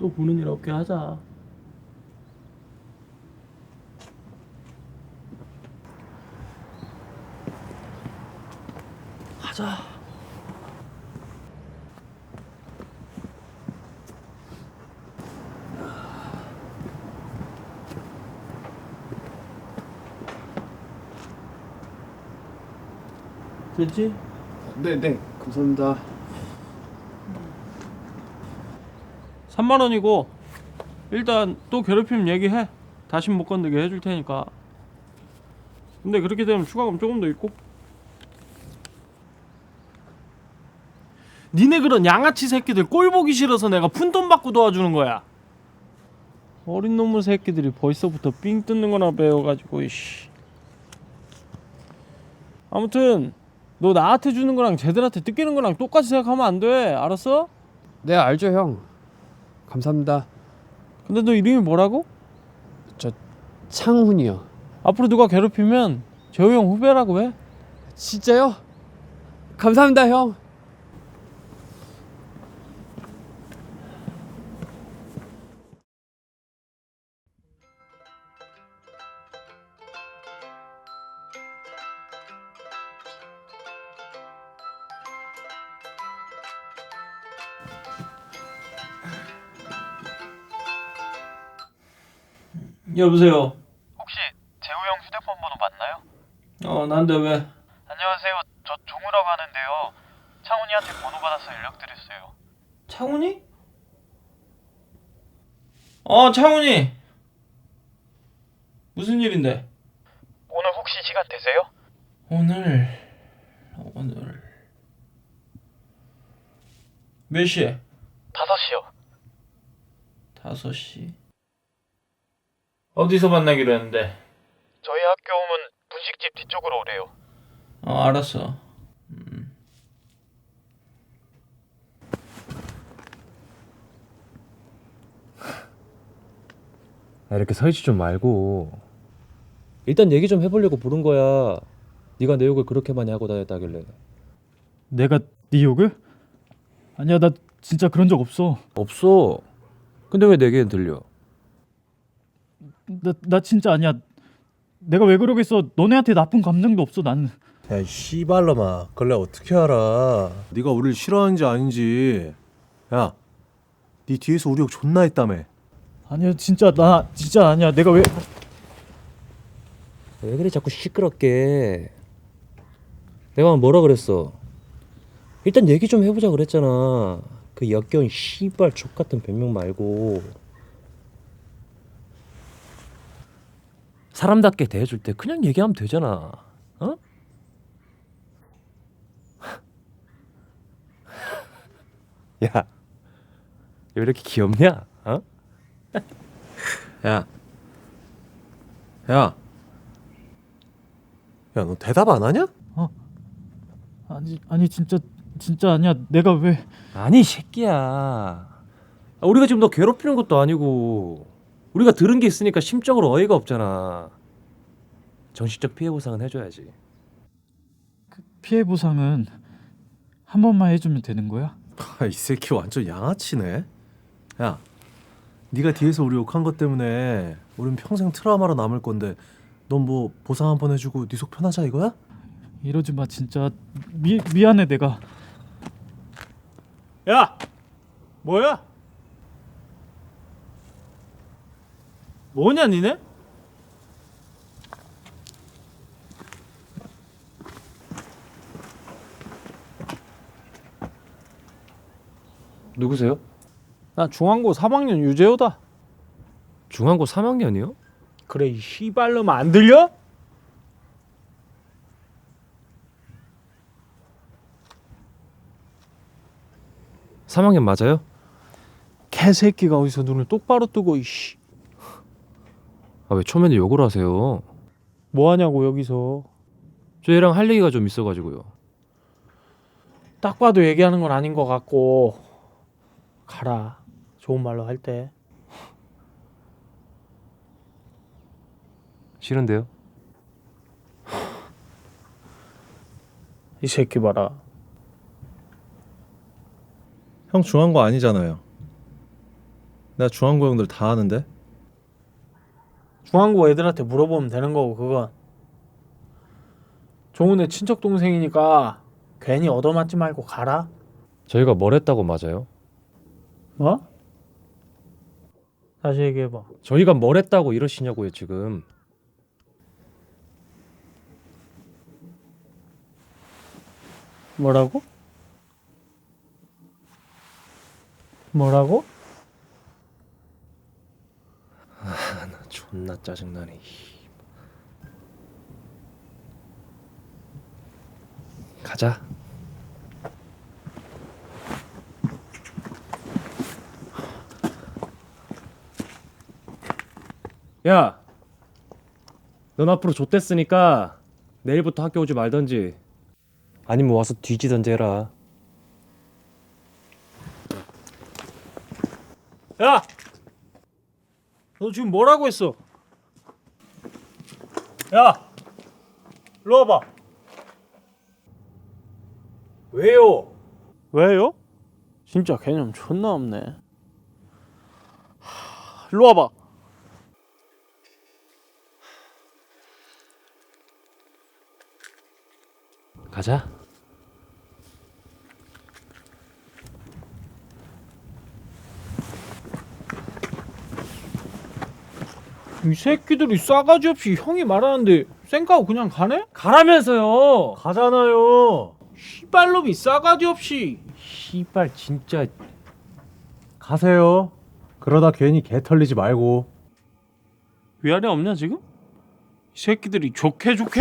또 보는 일 없게 하자. 하자. 됐지? 네 네 감사합니다 3만 원이고 일단 또 괴롭히면 얘기해. 다시 못 건드게 해줄 테니까. 근데 그렇게 되면 추가금 조금 더 있고. 니네 그런 양아치 새끼들 꼴 보기 싫어서 내가 푼돈 받고 도와주는 거야. 어린 놈의 새끼들이 벌써부터 삥 뜯는 거나 배워가지고 이씨. 아무튼 너 나한테 주는 거랑 쟤들한테 뜯기는 거랑 똑같이 생각하면 안 돼. 알았어? 네 알죠 형 감사합니다 근데 너 이름이 뭐라고? 창훈이요 앞으로 누가 괴롭히면 재호 형 후배라고 해. 진짜요? 감사합니다 형 여보세요. 혹시 재호 형 휴대폰 번호 맞나요? 어, 난데 왜? 안녕하세요. 저 종우라고 하는데요. 창훈이한테 번호 받아서 연락드렸어요. 창훈이? 어, 창훈이. 무슨 일인데? 오늘 혹시 시간 되세요? 오늘 오늘 몇 시에? 5시요. 5시. 어디서 만나기로 했는데? 저희 학교 오면 분식집 뒤쪽으로 오래요. 어, 알았어. 음. 야, 이렇게 서있지 좀 말고 일단 얘기 좀 해보려고 부른 거야 네가 내 욕을 그렇게 많이 하고 다녔다길래 내가 네 욕을? 아니야 나 진짜 그런 적 없어 없어 근데 왜 내게는 들려 나, 나 진짜 아니야 내가 왜 그러겠어 너네한테 나쁜 감정도 없어 나는 야, 이 씨발놈아. 그걸 내가 어떻게 알아? 네가 우리를 싫어하는지 아닌지. 야, 네 뒤에서 우리 욕 존나 했다며. 아니야 진짜 나 진짜 아니야 내가 왜 왜 그래 자꾸 시끄럽게 내가 뭐라 그랬어 일단 얘기 좀 해보자 그랬잖아 그 역겨운 씨발 족같은 변명 말고 사람답게 대해줄 때 그냥 얘기하면 되잖아 어? 야, 왜 이렇게 귀엽냐? 어? 야. 야. 야, 너 대답 안 하냐? 아니 아니 진짜 진짜 아니야 내가 왜 아니 이 새끼야. 아, 우리가 지금 너 괴롭히는 것도 아니고 우리가 들은 게 있으니까 심적으로 어이가 없잖아. 정신적 피해 보상은 해줘야지. 피해 보상은 한 번만 해주면 되는 거야? 아, 이 새끼 완전 양아치네. 야. 네가 뒤에서 우리 욕한 것 때문에 우린 평생 트라우마로 남을 건데 넌 뭐 보상 한 번 해주고 네 속 편하자 이거야? 이러지 마 진짜 미, 미안해 내가 야! 뭐야? 뭐냐 니네? 누구세요? 나 중앙고 3학년 유재호다. 중앙고 3학년이요? 그래 이 씨발놈 안 들려? 삼학년 맞아요? 개새끼가 어디서 눈을 똑바로 뜨고 이씨 아 왜 초면에 욕을 하세요? 뭐 하냐고 여기서 저 얘랑 할 얘기가 좀 있어가지고요. 딱 봐도 얘기하는 건 아닌 것 같고 가라 좋은 말로 할때이 싫은데요? 새끼 봐라 형 중요한 거 아니잖아요. 내가 중앙고 형들 다 아는데. 중앙고 애들한테 물어보면 되는 거고 그건 종훈의 친척 동생이니까 괜히 얻어맞지 말고 가라 저희가 뭘 했다고 맞아요? 뭐? 다시 얘기해봐 저희가 뭘 했다고 이러시냐고요 지금. 뭐라고? 뭐라고? 존나 짜증나네. 가자. 야, 넌 앞으로 좆됐으니까 내일부터 학교 오지 말던지 아니면 와서 뒤지던지 해라. 야! 너 지금 뭐라고 했어? 야! 일로 와봐 왜요? 왜요? 진짜 개념 존나 없네 하, 일로 와봐 가자. 이 새끼들이 싸가지 없이 형이 말하는데 쌩까고 그냥 가네? 가라면서요. 가잖아요. 씨발놈이 싸가지 없이 씨발 진짜 가세요. 그러다 괜히 개 털리지 말고. 위아래 없냐 지금? 이 새끼들이 좋게 좋게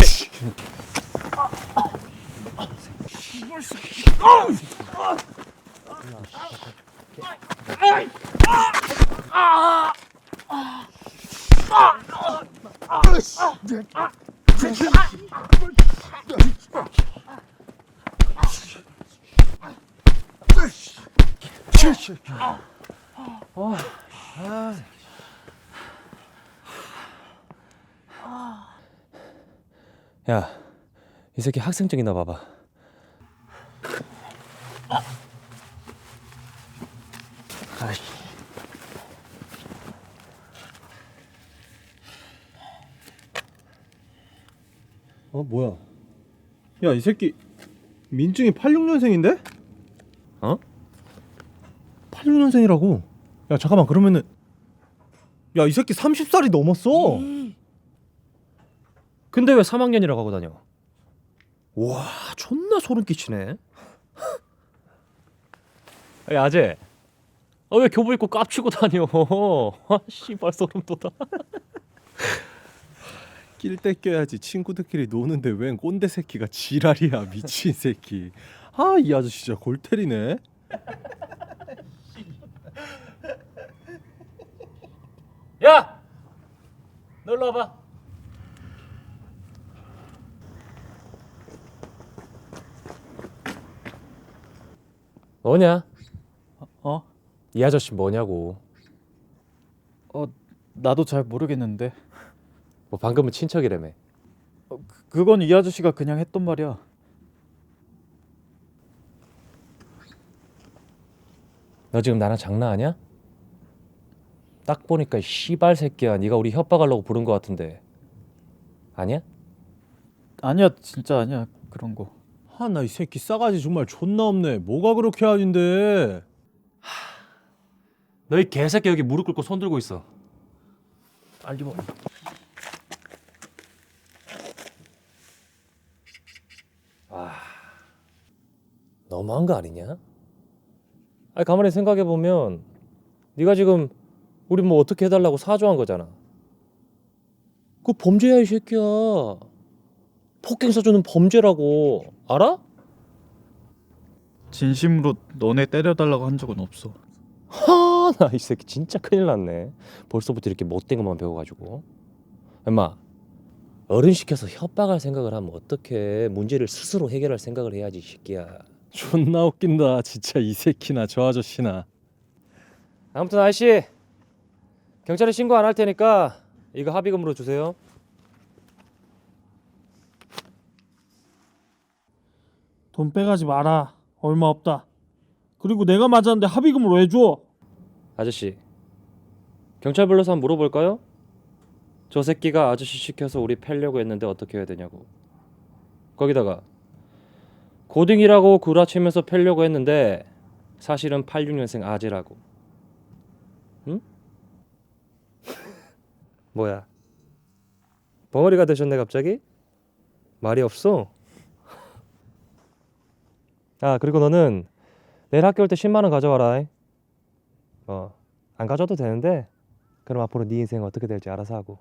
야, 이 새끼 학생증 있나 봐봐. 어 뭐야? 야 이 새끼 민증이 86년생인데? 어? 86년생이라고? 야 잠깐만 그러면은 야 이 새끼 30살이 넘었어. 근데 왜 3학년이라고 하고 다녀? 와 존나 소름 끼치네. 야, 아재. 아, 왜 교복 입고 깝치고 다녀? 아, 씨발 소름 돋아. 낄 때 껴야지 친구들끼리 노는데 웬 꼰대 새끼가 지랄이야 미친 새끼. 아 이 아저씨 진짜 골 때리네. 야! 너 일로 와봐. 뭐냐? 어? 이 아저씨 뭐냐고. 어 나도 잘 모르겠는데 뭐 방금은 친척이라며. 그건 이 아저씨가 그냥 했던 말이야. 너 지금 나랑 장난하냐? 딱 보니까 이 씨발 새끼야. 네가 우리 협박하려고 부른 거 같은데. 아니야? 아니야 진짜 아니야 그런 거. 아 나 이 새끼 싸가지 정말 존나 없네. 뭐가 그렇게 하는데? 너이 개새끼 여기 무릎 꿇고 손 들고 있어. 빨리 뭐. 아, 너무한 거 아니냐? 아니 가만히 생각해 보면 네가 지금 우리 뭐 어떻게 해달라고 사조한 거잖아. 그 범죄야 이 새끼야. 폭행 사조는 범죄라고 알아? 진심으로 너네 때려달라고 한 적은 없어. 하나 이 새끼 진짜 큰일 났네. 벌써부터 이렇게 못된 것만 배워가지고. 엄마 어른 시켜서 협박할 생각을 하면 어떻게 문제를 스스로 해결할 생각을 해야지 이 새끼야. 존나 웃긴다 진짜 이 새끼나 저 아저씨나. 아무튼 아저씨 경찰에 신고 안 할 테니까 이거 합의금으로 주세요. 돈 빼가지 마라 얼마 없다 그리고 내가 맞았는데 합의금으로 해줘 아저씨 경찰 불러서 한번 물어볼까요? 저 새끼가 아저씨 시켜서 우리 패려고 했는데 어떻게 해야 되냐고. 거기다가 고딩이라고 구라치면서 패려고 했는데 사실은 86년생 아재라고. 응? 뭐야? 벙어리가 되셨네 갑자기? 말이 없어? 아 그리고 너는 내일 학교 올 때 10만 원 가져와라. 어, 안 가져도 되는데 그럼 앞으로 네 인생 어떻게 될지 알아서 하고.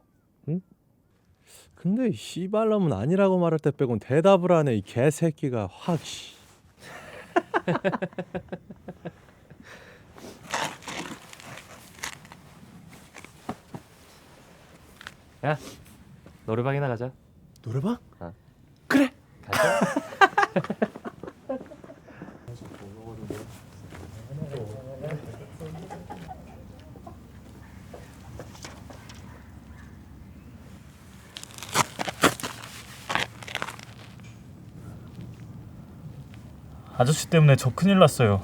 근데 이 씨발놈은 아니라고 말할 때 빼곤 대답을 하네 이 개새끼가 확 씨. 노래방이나 가자. 노래방? 그래. 가자. 아저씨 때문에 저 큰일 났어요.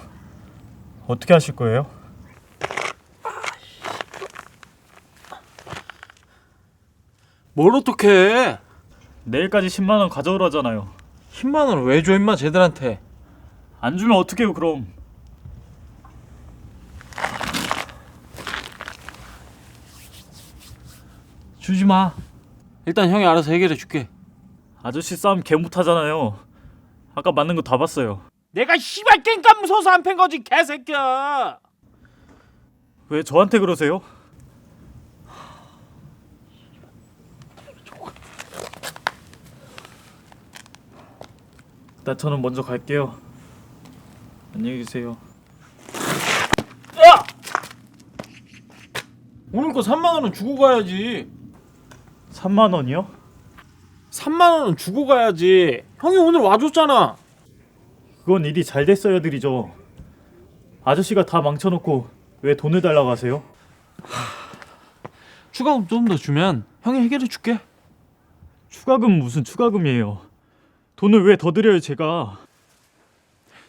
어떻게 하실 거예요? 뭘 어떻게 해? 내일까지 10만 원 가져오라잖아요. 10만 원을 왜 줘 임마 쟤들한테? 안 주면 어떡해요 그럼? 주지 마. 일단 형이 알아서 해결해 줄게. 아저씨 싸움 개 못하잖아요. 아까 맞는 거 다 봤어요. 내가 씨발 깽깐 무서워서 안 팬 거지 개새끼야. 왜 저한테 그러세요? 나 저는 먼저 갈게요. 안녕히 계세요. 오늘 거 3만 원은 주고 가야지. 3만 원이요? 3만 원은 주고 가야지. 형이 오늘 와줬잖아. 그건 일이 잘 됐어야 드리죠. 아저씨가 다 망쳐놓고 왜 돈을 달라고 하세요? 추가금 좀 더 주면 형이 해결해 줄게. 추가금 무슨 추가금이에요? 돈을 왜 더 드려요 제가?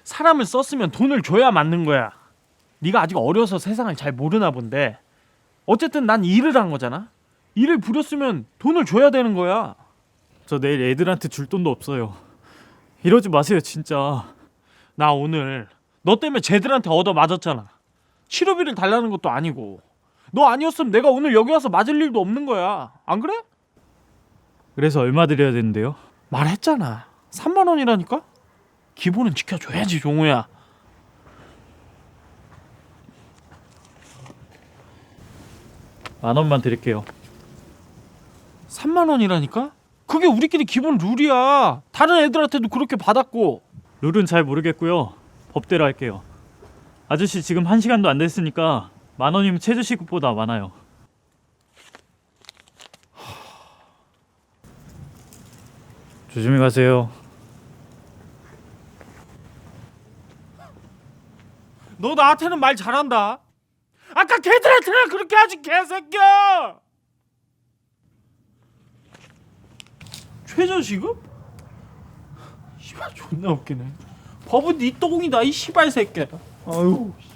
사람을 썼으면 돈을 줘야 맞는 거야. 네가 아직 어려서 세상을 잘 모르나 본데. 어쨌든 난 일을 한 거잖아. 일을 부렸으면 돈을 줘야 되는 거야. 저 내일 애들한테 줄 돈도 없어요. 이러지 마세요 진짜. 나 오늘 너 때문에 쟤들한테 얻어 맞았잖아. 치료비를 달라는 것도 아니고. 너 아니었으면 내가 오늘 여기 와서 맞을 일도 없는 거야. 안 그래? 그래서 얼마 드려야 되는데요? 말했잖아. 3만 원이라니까? 기본은 지켜줘야지, 종우야. 만 원만 드릴게요. 3만 원이라니까? 그게 우리끼리 기본 룰이야. 다른 애들한테도 그렇게 받았고. 룰은 잘 모르겠고요. 법대로 할게요. 아저씨 지금 한 시간도 안 됐으니까 만 원이면 최저 시급보다 많아요. 조심히 가세요. 너 나한테는 말 잘한다. 아까 걔들한테는 그렇게 하지 개새끼야. 최저 시급? 씨발 존나 웃기네. 법은 네 똥이다 이 씨발 새끼야. 아유. 씨.